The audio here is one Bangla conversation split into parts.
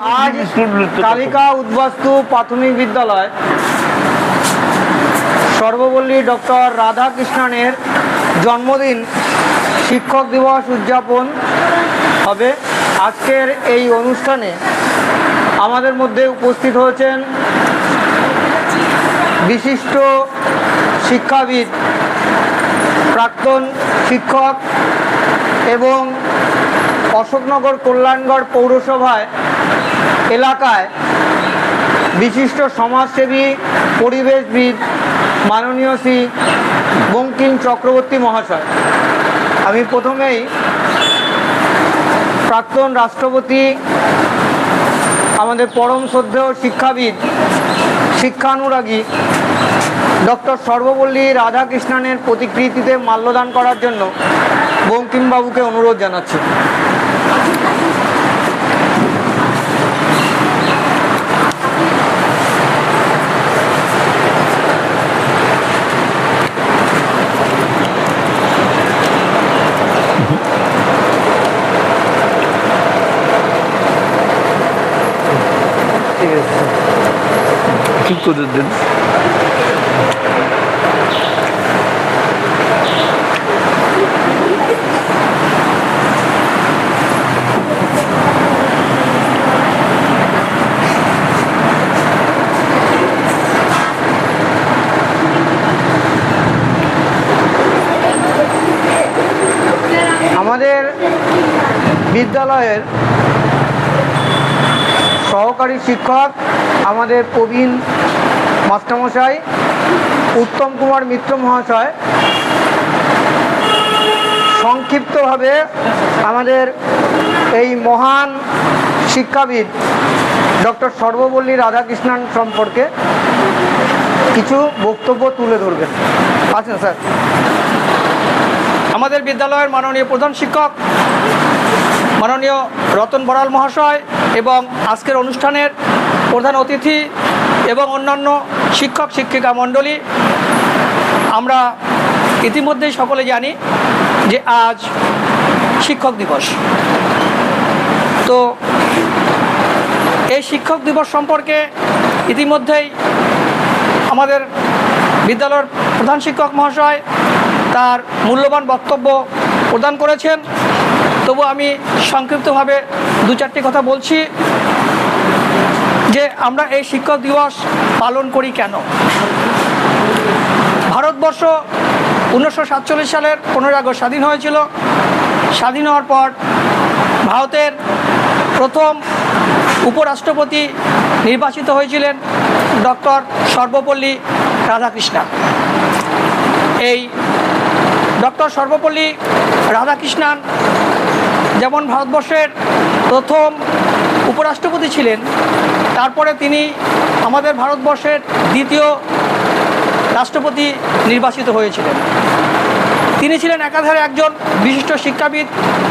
আজ কালিকা উদ্বাস্তু প্রাথমিক বিদ্যালয়। সর্বপল্লী ডক্টর রাধাকৃষ্ণনের জন্মদিন শিক্ষক দিবস উদযাপন হবে। আজকের এই অনুষ্ঠানে আমাদের মধ্যে উপস্থিত হয়েছেন বিশিষ্ট শিক্ষাবিদ প্রাক্তন শিক্ষক এবং অশোকনগর কল্যাণগড় পৌরসভায় এলাকায় বিশিষ্ট সমাজসেবী, পরিবেশবিদ, মাননীয় শ্রী বঙ্কিম চক্রবর্তী মহাশয়। আমি প্রথমেই প্রাক্তন রাষ্ট্রপতি, আমাদের পরম শ্রদ্ধেয় শিক্ষাবিদ, শিক্ষানুরাগী ডক্টর সর্বপল্লী রাধাকৃষ্ণনের প্রতিকৃতিতে মাল্যদান করার জন্য বঙ্কিমবাবুকে অনুরোধ জানাচ্ছি। ঠিক করে দেন। আমাদের বিদ্যালয়ের সহকারী শিক্ষক আমাদের প্রবীণ মাস্টারমশাই, উত্তম কুমার মিত্র মহাশয়, সংক্ষিপ্তভাবে আমাদের এই মহান শিক্ষাবিদ ডক্টর সর্বপল্লী রাধাকৃষ্ণন সম্পর্কে কিছু বক্তব্য তুলে ধরবেন। আচ্ছা স্যার। আমাদের বিদ্যালয়ের মাননীয় প্রধান শিক্ষক, মাননীয় রতন বড়াল মহাশয় এবং আজকের অনুষ্ঠানের প্রধান অতিথি এবং অন্যান্য শিক্ষক, শিক্ষিকা মণ্ডলী, আমরা ইতিমধ্যেই সকলে জানি যে আজ শিক্ষক দিবস। তো এই শিক্ষক দিবস সম্পর্কে ইতিমধ্যেই আমাদের বিদ্যালয়ের প্রধান শিক্ষক মহাশয় তার মূল্যবান বক্তব্য প্রদান করেছেন। তবু আমি সংক্ষিপ্তভাবে দু চারটি কথা বলছি। যে আমরা এই শিক্ষক দিবস পালন করি কেন? ভারতবর্ষ উনিশশো সাতচল্লিশ সালের পনেরো আগস্ট স্বাধীন হয়েছিল। স্বাধীন হওয়ার পর ভারতের প্রথম উপরাষ্ট্রপতি নির্বাচিত হয়েছিলেন ডক্টর সর্বপল্লী রাধাকৃষ্ণন। এই ডক্টর সর্বপল্লী রাধাকৃষ্ণন যেমন ভারতবর্ষের প্রথম উপরাষ্ট্রপতি ছিলেন তারপরে তিনি আমাদের ভারতবর্ষের দ্বিতীয় রাষ্ট্রপতি নির্বাচিত হয়েছিলেন। তিনি ছিলেন একাধারে একজন বিশিষ্ট শিক্ষাবিদ,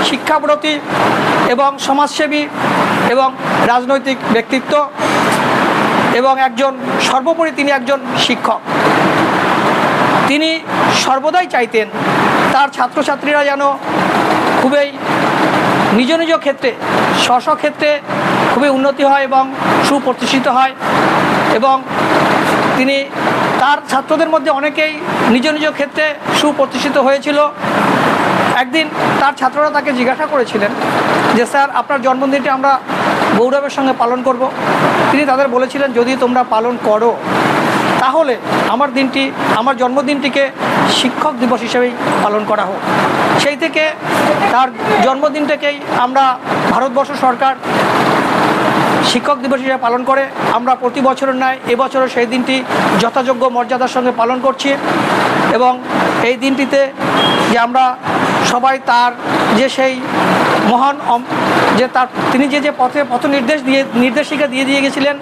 শিক্ষাব্রতী এবং সমাজসেবী এবং রাজনৈতিক ব্যক্তিত্ব এবং একজন সর্বোপরি তিনি একজন শিক্ষক। তিনি সর্বদাই চাইতেন তার ছাত্রছাত্রীরা যেন খুবই নিজ নিজ ক্ষেত্রে, স্ব ক্ষেত্রে খুবই উন্নতি হয় এবং সুপ্রতিষ্ঠিত হয় এবং তিনি তার ছাত্রদের মধ্যে অনেকেই নিজ নিজ ক্ষেত্রে সুপ্রতিষ্ঠিত হয়েছিল। একদিন তার ছাত্ররা তাকে জিজ্ঞাসা করেছিলেন যে, স্যার, আপনার জন্মদিনটি আমরা গৌরবের সঙ্গে পালন করব। তিনি তাদের বলেছিলেন, যদি তোমরা পালন করো, তাহলে আমার দিনটি, আমার জন্মদিনটিকে শিক্ষক দিবস হিসেবেই পালন করা হোক। সেই থেকে তার জন্মদিনটাকেই আমরা ভারতবর্ষ সরকার শিক্ষক দিবস হিসেবে পালন করে। আমরা প্রতি বছরের ন্যায় এবছরও সেই দিনটি যথাযোগ্য মর্যাদার সঙ্গে পালন করছি এবং এই দিনটিতে যে আমরা সবাই তার যে সেই মহান যে তার তিনি যে যে পথে পথ নির্দেশ দিয়ে নির্দেশিকা দিয়ে দিয়ে গেছিলেন,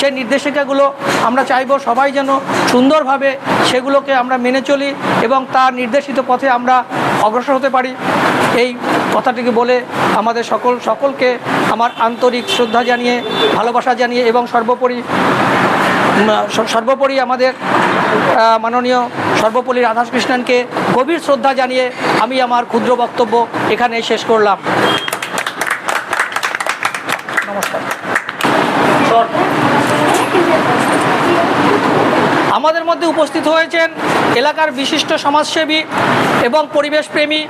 সেই নির্দেশিকাগুলো আমরা চাইব সবাই যেন সুন্দরভাবে সেগুলোকে আমরা মেনে চলি এবং তার নির্দেশিত পথে আমরা অগ্রসর হতে পারি। এই কথাটিকে বলে আমাদের সকল, সকলকে আমার আন্তরিক শ্রদ্ধা জানিয়ে, ভালোবাসা জানিয়ে এবং সর্বোপরি সর্বোপরি আমাদের মাননীয় সর্বপল্লী রাধাকৃষ্ণনকে গভীর শ্রদ্ধা জানিয়ে আমি আমার ক্ষুদ্র বক্তব্য এখানে শেষ করলাম। নমস্কার। মধ্যে উপস্থিত হয়েছেন এলাকার বিশিষ্ট সমাজসেবী এবং পরিবেশপ্রেমী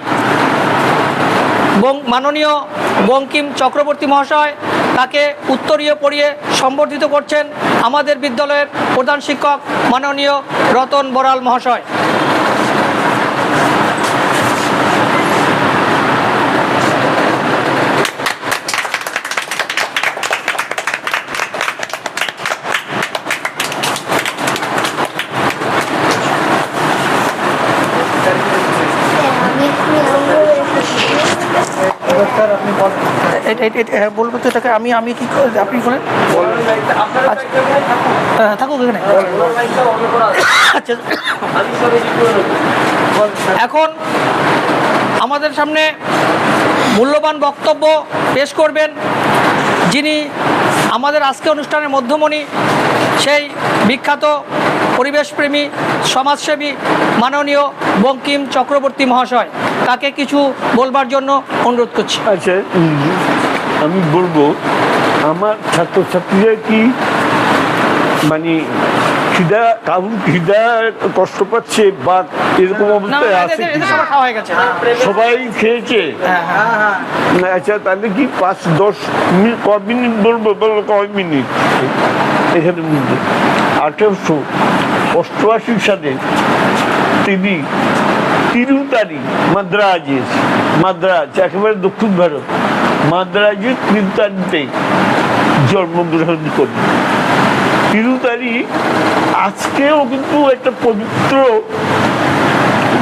মাননীয় বঙ্কিম চক্রবর্তী মহাশয়, তাকে উত্তরীয় পড়িয়ে সম্বর্ধিত করছেন আমাদের বিদ্যালয়ের প্রধান শিক্ষক মাননীয় রতন বড়াল মহাশয়। হ্যাঁ, বলব তো এটাকে আমি আমি কি আপনি বলেন। হ্যাঁ, থাকুক এখানে। আচ্ছা। এখন আমাদের সামনে মূল্যবান বক্তব্য পেশ করবেন যিনি আমাদের আজকে অনুষ্ঠানের মধ্যমণি সেই বিখ্যাত পরিবেশপ্রেমী সমাজসেবী মাননীয় বঙ্কিম চক্রবর্তী মহাশয়। তাকে কিছু বলবার জন্য অনুরোধ করছি। আচ্ছা আমি বলব আমার ছাত্রছাত্রীরা কি মানে খিদা কারণ খিদা কষ্ট পাচ্ছে বা এরকম অবস্থায় আছে হয়ে সবাই খেয়েছে? হ্যাঁ হ্যাঁ। হ্যাঁ না, আচ্ছা তাহলে কি পাঁচ দশ মিনিট ক মিনিট বলব? বলো কয় মিনিট? এখানে মধ্যে আঠেরোশো অষ্টআশি সালে তিনি তিরুতারি মাদ্রাজে মাদ্রাজ একেবারে দক্ষিণ ভারত। মাদ্রাজে তিরুতারিতে জন্মগ্রহণ করেন তিরুতারি আজকেও কিন্তু একটা পবিত্র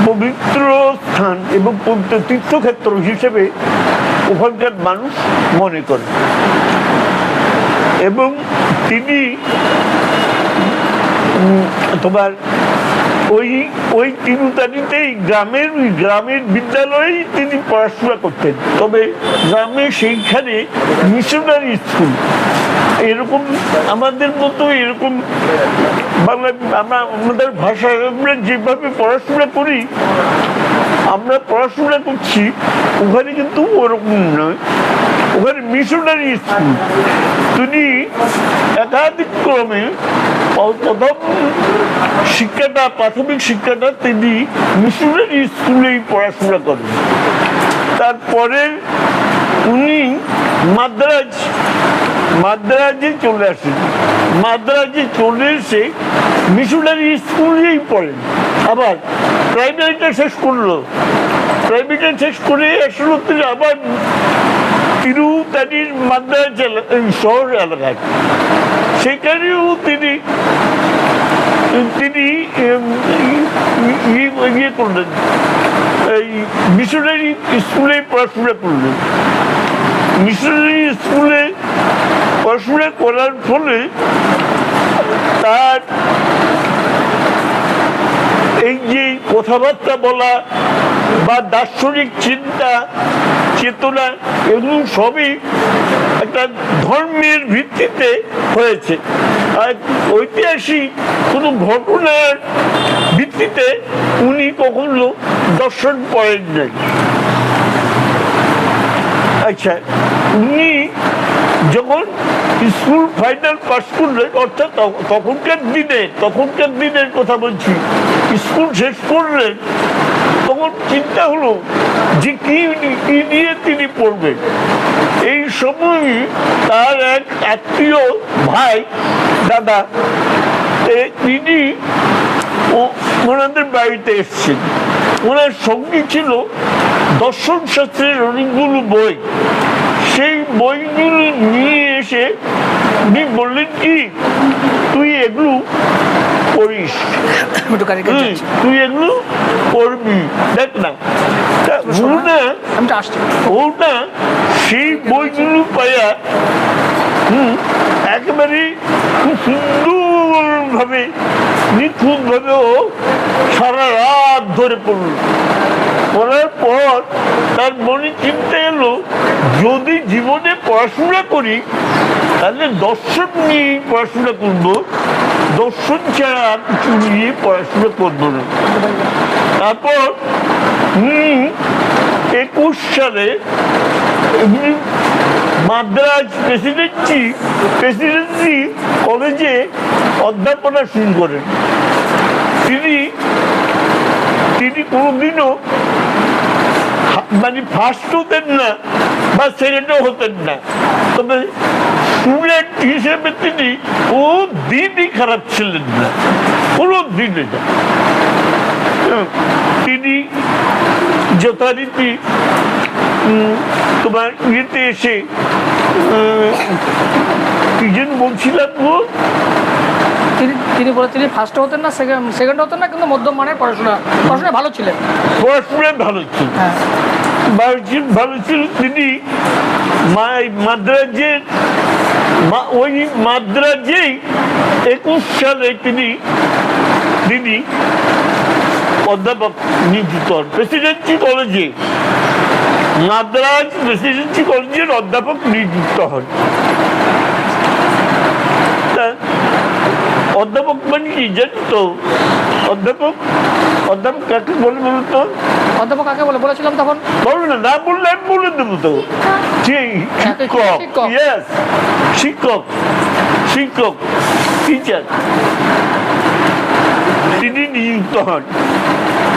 পবিত্র স্থান এবং পবিত্র তীর্থক্ষেত্র হিসেবে ওখানকার মানুষ মনে করে এবং তিনি তোমার ওই ওই তিরুতারিতেই গ্রামের গ্রামের বিদ্যালয়েই তিনি পড়াশোনা করতেন। তবে গ্রামে সেইখানে মিশনারি স্কুল। এরকম আমাদের মতো এরকম বাংলা, আমরা আমাদের ভাষায় আমরা যেভাবে পড়াশোনা করি, আমরা পড়াশোনা করছি, ওখানে কিন্তু ওরকম নয়। ওখানে মিশনারি স্কুল। তিনি একাধিক ক্রমে প্রথম শিক্ষাটা, প্রাথমিক শিক্ষাটা তিনি মিশনারি স্কুলেই পড়াশোনা করেন। তারপরে উনি মাদ্রাজ, মাদ্রাজে চলে আসেন। মাদ্রাজে চলে এসে মিশনারি স্কুলেই পড়েন। আবার প্রাইমারিটা শেষ করল। প্রাইমারিটা শেষ করে আসলো তিনি আবার তিরুতারির মাদ্রাজ এলা- এই শহর এলাকায়। সেখানেও তিনি তিনি ইয়ে করলেন। এই মিশনারি স্কুলে পড়াশোনা করলেন। মিশনারি স্কুলে পড়াশোনা করার ফলে তার এই যে কথাবার্তা বলা বা দার্শনিক চিন্তা, চেতনা, এগুলো সবই একটা ধর্মের ভিত্তিতে হয়েছে। আর ঐতিহাসিক কোনো ঘটনার ভিত্তিতে উনি কখনো দর্শন পড়েন নাই। আচ্ছা উনি যখন স্কুল ফাইনাল পাস করলেন, অর্থাৎ তখনকার দিনে, তখনকার দিনের কথা বলছি, স্কুল শেষ করলেন, তখন চিন্তা হলো যে কি নিয়ে তিনি পড়বেন? এই সময় তার এক আত্মীয় ভাই দাদা তিনি ওনাদের বাড়িতে এসছেন। ওনার সঙ্গী ছিল দর্শন শাস্ত্রের অনেকগুলো বই। সেই বইগুলো নিয়ে এসে উনি বললেন কি? তুই এগুলো পড়িস। তুই এগুলো পড়বি। দেখ না। ওটা সেই বইগুলো পাইয়া, হুম, একেবারে খুব সুন্দরভাবে নিখুঁতভাবে ও সারা রাত ধরে পড়ল। পড়ার পর তার মনে চিন্তা এলো, যদি জীবনে পড়াশোনা করি, তাহলে দর্শন নিয়ে পড়াশোনা করব। দর্শন ছাড়া আর কিছু নিয়ে পড়াশোনা করব না। তারপর একুশ সালে মাদ্রাজ প্রেসিডেন্সি প্রেসিডেন্সি কলেজে অধ্যাপনা শুরু করেন। তিনি তিনি কোনোদিনও মানে ফার্স্ট হতেন না বা সেকেন্ডও হতেন না। তবে স্টুডেন্ট হিসেবে তিনি ও দিনই খারাপ ছিলেন না। কোনো দিনে না তিনি যথারীতি তোমার ইয়েতে এসে কি যেন বলছিলাম তিনি তিনি বলে তিনি ফার্স্ট হতেন না সেকেন্ড সেকেন্ড হতেন না কিন্তু মধ্যম মানের পড়াশোনা পড়াশোনা ভালো ছিলেন। পড়াশোনায় ভালো ছিল হ্যাঁ। ভালো ছিল তিনি। মাদ্রাজের ওই মাদ্রাজেই একুশ সালে তিনি তিনি অধ্যাপক নিযুক্ত হন। প্রেসিডেন্সি কলেজে মাদ্রাজ প্রেসিডেন্সি কলেজের অধ্যাপক নিযুক্ত হন। অধ্যাপক মানে কি জানি তো? অধ্যাপক অধ্যাপক কাকে বলে বলুন তো? অধ্যাপক কাকে বলে? বলেছিলাম তখন। বলো না না বললে আমি বলে দেবো তো। শিক্ষক। শিক্ষক। ইয়েস শিক্ষক। শিক্ষক টিচার তিনি নিযুক্ত হন।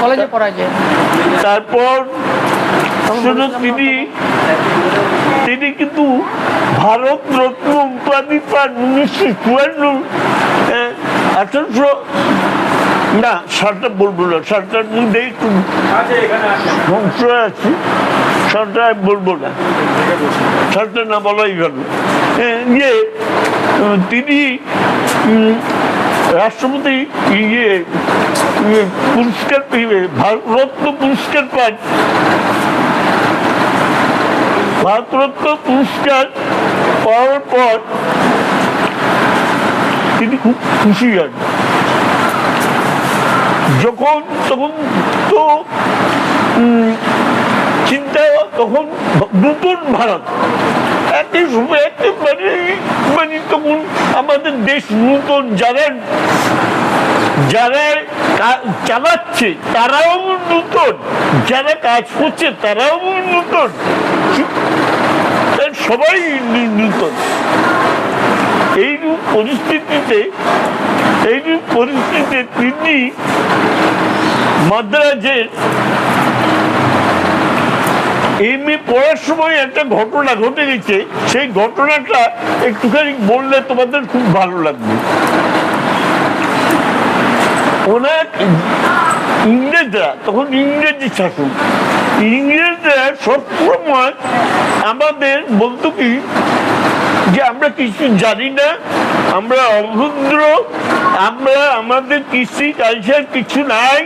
কলেজে পড়ায় তারপর শুধু তিনি তিনি কিন্তু ভারত রত্ন উপাধি পান উনিশশো চুয়ান্ন আঠারোশো না সারটা বলব না সারটার মধ্যে একটু সংশয় আছে সারটা বলব না। সারটা না বলাই ভালো। হ্যাঁ, ইয়ে তিনি রাষ্ট্রপতি ইয়ে ইয়ে, পুরস্কার পেয়ে ভারতরত্ন পুরস্কার পান। ভারতরত্ন পুরস্কার পাওয়ার পর তিনি খুব খুশি হন। যখন, তখন তো চিন্তা তখন নতুন ভারত। একই সময় একেবারে মানে তখন আমাদের দেশ যারা যারা চালাচ্ছে, তারাও নতুন। যারা কাজ করছে, তারাও সবাই নতুন। এইরূপ পরিস্থিতিতে এইরূপ পরিস্থিতিতে তিনি মাদ্রাজের এম এ পড়ার সময় একটা ঘটনা ঘটে গেছে। সেই ঘটনাটা একটুখানি বললে তোমাদের খুব ভালো লাগবে। ওনার ইংরেজরা, তখন ইংরেজি শাসন ইংরেজরা সবসময় আমাদের বলতো কি, যে আমরা কিছু জানি না, আমরা অভদ্র আমরা আমাদের কৃষি কালচার কিছু নাই,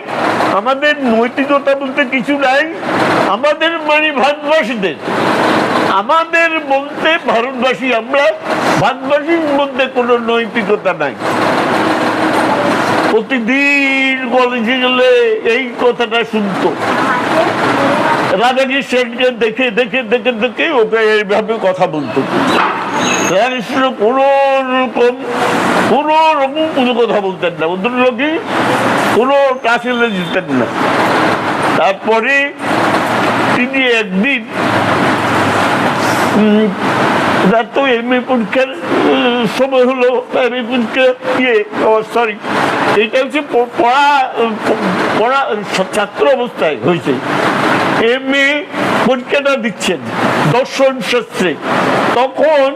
আমাদের নৈতিকতা বলতে কিছু নাই, আমাদের মানে ভারতবাসীদের। আমাদের বলতে ভারতবাসী আমরা, ভারতবাসীর মধ্যে কোনো নৈতিকতা নাই। প্রতিদিন কলেজে গেলে এই কথাটা শুনতো। রাধাকৃষ্ণকে দেখে দেখে দেখে দেখে ওকে এইভাবে কথা বলতো। কোনো রকম কথা বলতেন না। কোনো যেতেন না। তারপরে তিনি একদিন তো এম এ পরীক্ষার সময় হলো এ পরীক্ষা সরি এটা হচ্ছে পড়া পড়া, ছাত্র অবস্থায় হয়েছে। পরীক্ষাটা দিচ্ছেন দর্শন শাস্ত্রে। তখন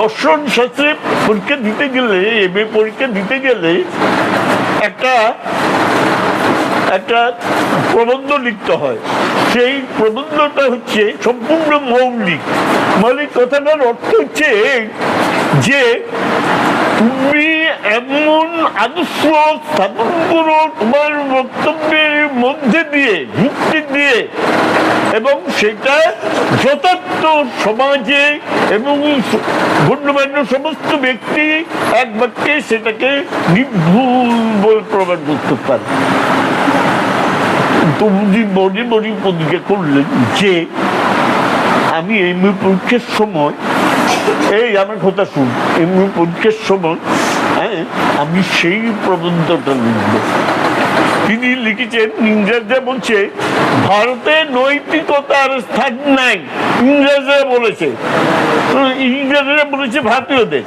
দর্শন শাস্ত্রে পরীক্ষা দিতে গেলে এম পরীক্ষা দিতে গেলে একটা একটা প্রবন্ধ লিখতে হয়। সেই প্রবন্ধটা হচ্ছে সম্পূর্ণ মৌলিক। মৌলিক কথাটার অর্থ হচ্ছে যে তুমি এমন আদর্শ স্থাপন করো তোমার বক্তব্যের মধ্যে দিয়ে যুক্তি দিয়ে এবং সেটা যথার্থ সমাজে এবং গণ্যমান্য সমস্ত ব্যক্তি এক বাক্যে সেটাকে নির্ভুল বলে প্রমাণ করতে পারে। তবুজি মনে মনে প্রতিজ্ঞা করলেন যে, আমি এমনি পরীক্ষার সময়, এই আমার কথা শুন এমনি পরীক্ষার সময় হ্যাঁ আমি সেই প্রবন্ধটা লিখব। তিনি লিখেছেন, ইংরেজরা বলছে, ভারতে নৈতিকতার স্থান নাই। ইংরেজরা বলেছে। ইংরেজরা বলেছে ভারতীয়দের।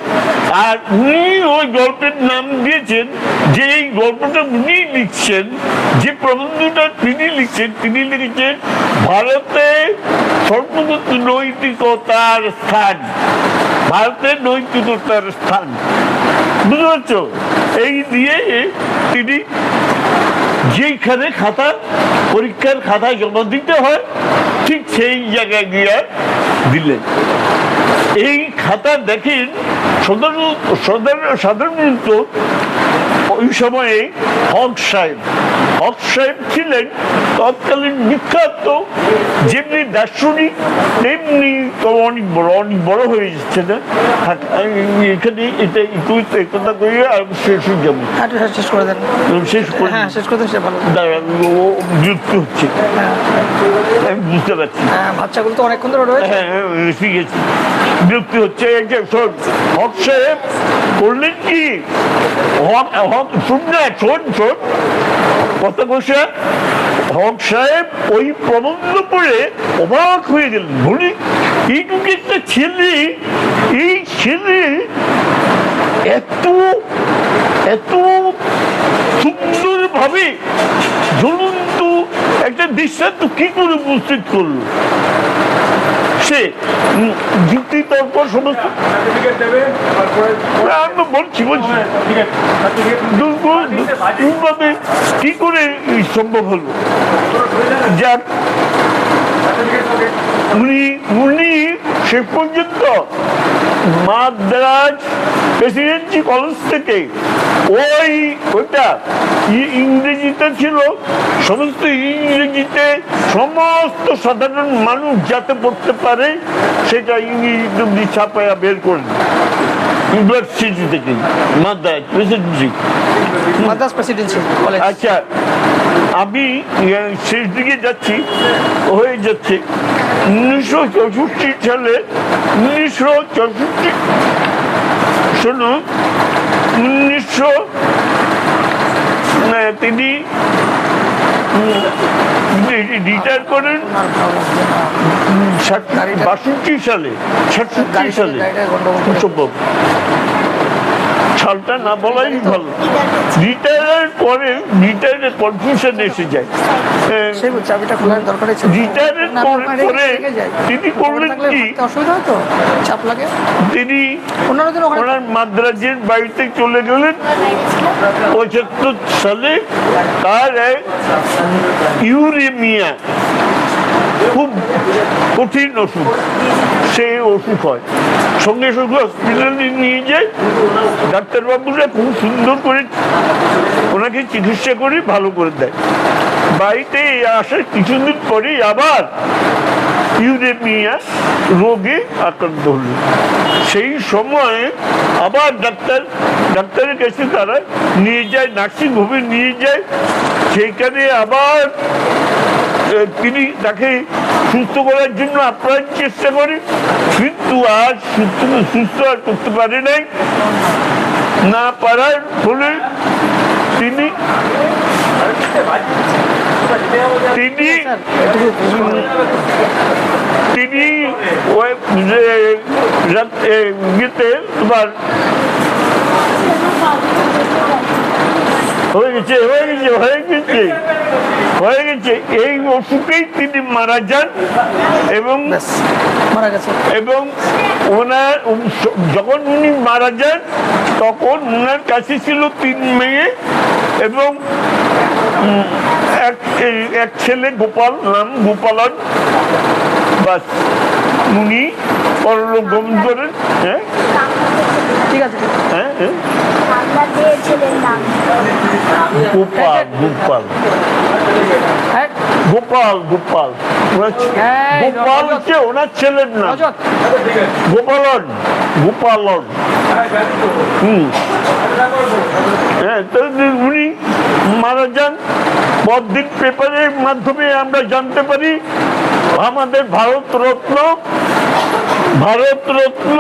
আর উনি ওই গল্পের নাম দিয়েছেন, যে এই গল্পটা উনি লিখছেন, যে প্রবন্ধটা তিনি লিখছেন, তিনি লিখেছেন, ভারতে সর্বদত্ত নৈতিকতার স্থান। ভারতের নৈতিকতার স্থান। বুঝতে পারছ? এই দিয়ে তিনি যেইখানে খাতা, পরীক্ষার খাতায় জমা দিতে হয়, ঠিক সেই জায়গায় গিয়ে দিলেন। এই খাতা দেখেন সাধারণত সাধারণ- সাধারণত ওই সময়ে হক সাহেব হক সাহেব ছিলেন তৎকালীন বিখ্যাত যেমনি দার্শনিক তেমনি তো অনেক বড় অনেক বড় হয়ে যাচ্ছে না? এখানে এটা একটু কথা করি আর শেষ হয়ে যাব। হ্যাঁ একটু শেষ করে দেন। শেষ করে হ্যাঁ শেষ ভালো। দাঁড়ান, ও বিরক্ত হচ্ছে। আমি বুঝতে পারছি। হ্যাঁ বাচ্চাগুলো তো অনেকক্ষণ ধরে রয়েছে। হ্যাঁ হ্যাঁ, ঠিক আছে বিরক্তি হচ্ছে হক সাহেব করলেন কি? হক হক শুন, শোন। শোন হক সাহেব ওই প্রবন্ধ পড়ে অবাক হয়ে গেলেন। বলি, এইটুকু একটা ছেলে, এই ছেলে এত এত জ্বলন্ত একটা কি করে উপস্থিত করল? সে যুক্তি তর্ক সমস্ত আমি বলছি বলছি। কি করে সম্ভব হলো? যাক, উনি উনি সে পর্যন্ত মাদ্রাজ প্রেসিডেন্সি কলেজ থেকে ওই ওটা ইংরেজিতে ছিল সমস্ত ইংরেজিতে সমস্ত সাধারণ মানুষ যাতে পড়তে পারে সেটা ইংরেজিতে ছাপায়া বের করেন ইউনিভার্সিটি থেকে প্রেসিডেন্সি মাদ্রাস প্রেসিডেন্সি আচ্ছা আমি শেষ দিকে যাচ্ছি হয়ে যাচ্ছে। উনিশশো চৌষট্টি সালে উনিশশো চৌষট্টি শোনো উনিশশো তিনি রিটায়ার করেন ষাট- বাষট্টি সালে সাতষট্টি সালে সম্ভব সালটা না বলাই ভালো। রিটায়ারের পরে রিটায়ারের কনফিউশন এসে যায়। রিটায়ারের পরে- যায়। তিনি করলেন কি? তিনি ওনার মাদ্রাজের বাড়িতে চলে গেলেন। পঁচাত্তর সালে তার এক ইউরেমিয়া খুব কঠিন ওষুধ সেই ওষুধ হয়। সঙ্গে সঙ্গে হসপিটালে নিয়ে যায় ডাক্তারবাবুরা খুব সুন্দর করে ওনাকে চিকিৎসা করে ভালো করে দেয়। বাড়িতে আসার কিছুদিন পরেই আবার ইউরেমিয়া রোগে আক্রান্ত হলো। সেই সময় আবার ডাক্তার, ডাক্তারের কাছে তারা নিয়ে যায় নার্সিং হোমে নিয়ে যায়। সেইখানে আবার তিনি তাকে সুস্থ করার জন্য আপ্রাণ চেষ্টা করে। কিন্তু আর সুস্থ সুস্থ আর করতে পারে নাই। না পারার ফলে তিনি তিনি তিনি তোমার হয়ে গেছে হয়ে গেছে হয়ে গেছে হয়ে গেছে এই অসুখেই তিনি মারা যান এবং মারা গেছে। এবং ওনার যখন উনি মারা যান তখন ওনার কাছে ছিল তিন মেয়ে এবং উম, এক এই- এক ছেলে গোপাল নাম গোপালন। বাস উনি পরলোক গমন করেন। হ্যাঁ? ঠিক আছে। হ্যাঁ হ্যাঁ? দিয়ে ছেলের নাম গোপাল গোপাল। হ্যাঁ? গোপাল গোপাল। ওনার এই, গোপাল হচ্ছে ওনার ছেলের নাম। গোপালন গোপালন। হুম। হ্যাঁ উনি মারা যান। পরদিন পেপারের মাধ্যমে আমরা জানতে পারি আমাদের ভারত রত্ন ভারত রত্ন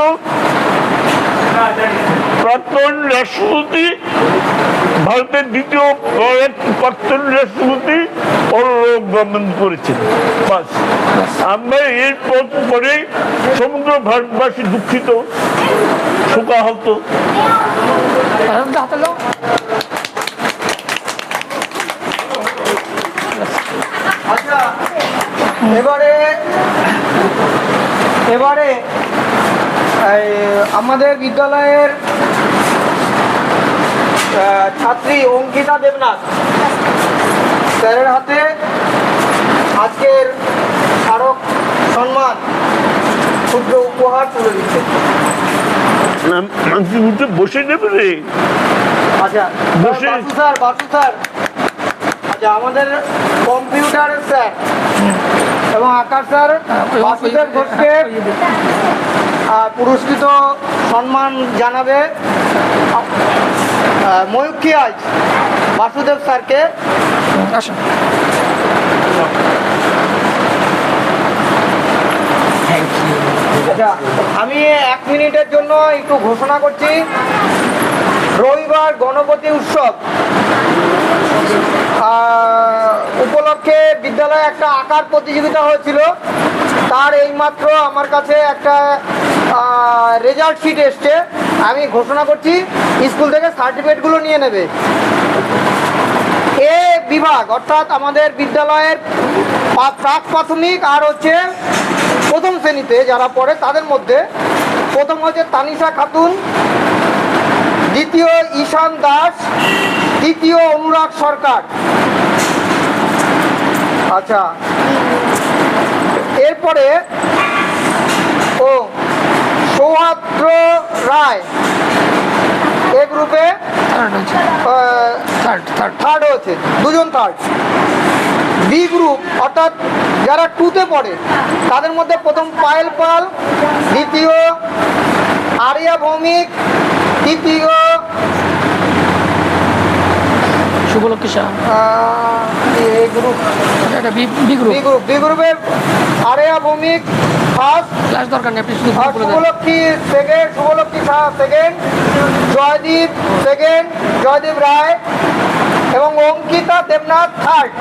প্রাক্তন রাষ্ট্রপতি, ভারতের দ্বিতীয় প্রাক্তন রাষ্ট্রপতি পরলোক গমন করেছেন। আমরা এরপর পরে সমগ্র ভারতবাসী দুঃখিত, শোকাহত। হাতে হাতে আচ্ছা এবারে এবারে আমাদের বিদ্যালয়ের ছাত্রী অঙ্কিতা দেবনাথ। স্যারের হাতে আজকের স্মারক সম্মান ক্ষুদ্র উপহার তুলে দিচ্ছে। বসে নেবে রে। আচ্ছা বসে- স্যার বাসু স্যার। আচ্ছা আমাদের কম্পিউটারের স্যার এবং আকাশ স্যার বাসুদেব ঘোষকে পুরস্কৃত সম্মান জানাবে। ময়ূখী আজ? বাসুদেব স্যারকে? আসুন আচ্ছা আমি এক মিনিটের জন্য একটু ঘোষণা করছি। রবিবার গণপতি উৎসব। উপলক্ষে বিদ্যালয়ে একটা আঁকার প্রতিযোগিতা হয়েছিল। তার এইমাত্র আমার কাছে একটা রেজাল্ট শিট এসছে। আমি ঘোষণা করছি, স্কুল থেকে সার্টিফিকেটগুলো নিয়ে নেবে। এ বিভাগ, অর্থাৎ আমাদের বিদ্যালয়ের প্রাক প্রাথমিক আর হচ্ছে প্রথম শ্রেণীতে যারা পড়ে, তাদের মধ্যে প্রথম হচ্ছে তানিশা খাতুন, দ্বিতীয় ঈশান দাস, তৃতীয় অনুরাগ সরকার। আচ্ছা। এরপরে, ও সৌহাদ্র রায়। এ গ্রুপে থার্ড হয়েছে। দুজন থার্ড বি গ্রুপ অর্থাৎ যারা টুতে পড়ে তাদের মধ্যে প্রথম পায়েল পাল দ্বিতীয় আরিয়া ভৌমিক তৃতীয় শুভলক্ষ্মী শাহ। এ গ্রুপ এটা B group B group B গ্রুপের আরিয়া ভৌমিক ক্লাস দরকার নেই আপনি শুধু Subhalakshmi second Subhalakshmi second Joydeep second Joydeep Roy এবং অঙ্কিতা দেবনাথ থার্ড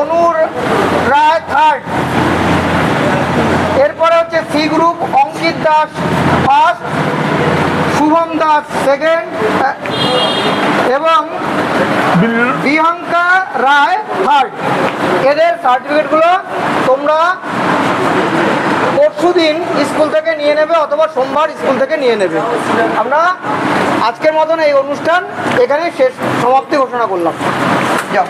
অনুর রায় থার্ড এরপরে হচ্ছে C group Ankit Das first Shubham Das second এবং বিহাঙ্কা রায় থার্ড। এদের সার্টিফিকেটগুলো তোমরা পরশু দিন স্কুল থেকে নিয়ে নেবে অথবা সোমবার স্কুল থেকে নিয়ে নেবে। আমরা আজকের মতন এই অনুষ্ঠান এখানে শেষ সমাপ্তি ঘোষণা করলাম। যাও।